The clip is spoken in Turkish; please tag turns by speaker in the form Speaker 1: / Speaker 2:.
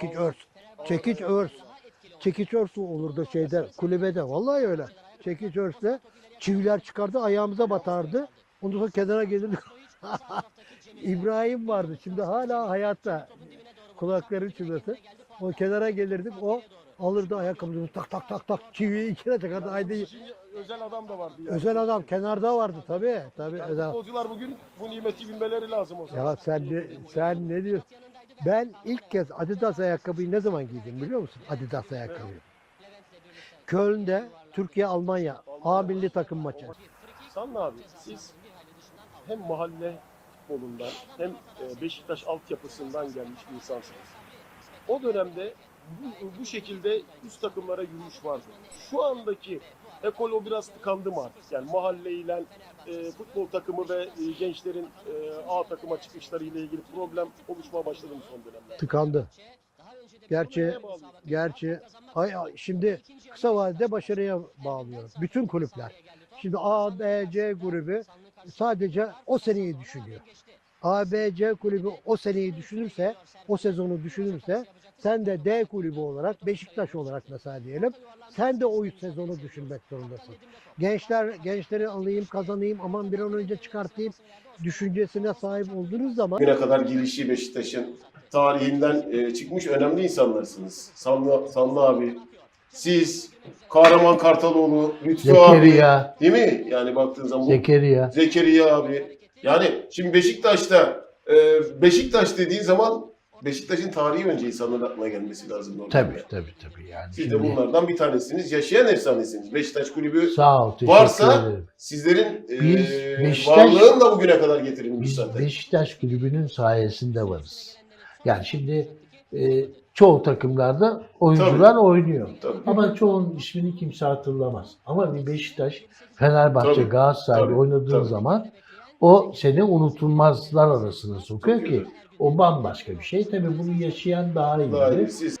Speaker 1: Çekiç örs. Çekiç örs. Çekiç örs olurdu şeyde kulübede. Vallahi öyle. Çekiç örsle çiviler çıkardı ayağımıza batardı. Ondan sonra kenara gelirdik. İbrahim vardı. Şimdi hala hayatta. Kulakları çınlasın. O kenara gelirdik. O alırdı ayakkabımızı tak tak tak tak çiviyi içine takardı. Haydi
Speaker 2: özel adam da vardı ya.
Speaker 1: özel adam kenarda vardı tabii. Tabii
Speaker 2: Yani
Speaker 1: özel.
Speaker 2: futbolcular bugün bu nimeti bilmeleri lazım o zaman.
Speaker 1: Ya sen ne, sen ne diyorsun? Ben ilk kez Adidas ayakkabıyı ne zaman giydim biliyor musun? Adidas ayakkabıyı. Köln'de Türkiye Almanya A milli takım maçı.
Speaker 2: Sanlı abi siz hem mahalle futbolundan hem e, Beşiktaş altyapısından gelmiş bir insansınız. O dönemde bu, bu şekilde üst takımlara yürüyüş vardı. Şu andaki ekol o biraz tıkandı mı artık? Yani mahalleyle e, futbol takımı ve e, gençlerin e, A takıma çıkışları ile ilgili problem oluşmaya başladı mı son dönemde?
Speaker 1: Tıkandı. Gerçi gerçi hay- şimdi kısa vadede başarıya bağlıyor. Bütün kulüpler. Şimdi A, B, C grubu sadece o seneyi düşünüyor. A, B, C kulübü o seneyi düşünürse, o sezonu düşünürse sen de D kulübü olarak, Beşiktaş olarak mesela diyelim, sen de o sezonu düşünmek zorundasın. Gençler, gençleri alayım, kazanayım, aman bir an önce çıkartayım düşüncesine sahip olduğunuz zaman
Speaker 3: Bugüne kadar girişi Beşiktaş'ın tarihinden e, çıkmış önemli insanlarsınız. Sanlı, Sanlı abi, siz, Kahraman Kartaloğlu, Lütfü abi.
Speaker 4: Zekeriya,
Speaker 3: Değil mi? Yani baktığın zaman
Speaker 4: Zekeriya.
Speaker 3: Zekeriya abi. Yani şimdi Beşiktaş'ta e, Beşiktaş dediğin zaman Beşiktaş'ın tarihi önce insanların aklına gelmesi lazım. normalde.
Speaker 4: Tabii tabii tabii yani.
Speaker 3: Siz de
Speaker 4: Şimdi,
Speaker 3: bunlardan bir tanesiniz. Yaşayan efsanesiniz. Beşiktaş kulübü
Speaker 4: sağ ol,
Speaker 3: varsa
Speaker 4: ederim.
Speaker 3: sizlerin e,
Speaker 4: Biz Beşiktaş-
Speaker 3: varlığın da bugüne kadar getirilmiş
Speaker 4: Biz
Speaker 3: zaten.
Speaker 4: Beşiktaş kulübünün sayesinde varız. Yani şimdi e, çoğu takımlarda oyuncular oynuyor.
Speaker 3: Tabii.
Speaker 4: Ama çoğunun ismini kimse hatırlamaz. Ama bir Beşiktaş, Fenerbahçe,
Speaker 3: Tabii,
Speaker 4: Galatasaray
Speaker 3: tabii,
Speaker 4: oynadığın
Speaker 3: tabii.
Speaker 4: zaman o seni unutulmazlar arasına sokuyor ki o bambaşka bir şey. Tabii bunu yaşayan daha iyi.
Speaker 3: Daha iyi.
Speaker 4: bilir.
Speaker 3: Siz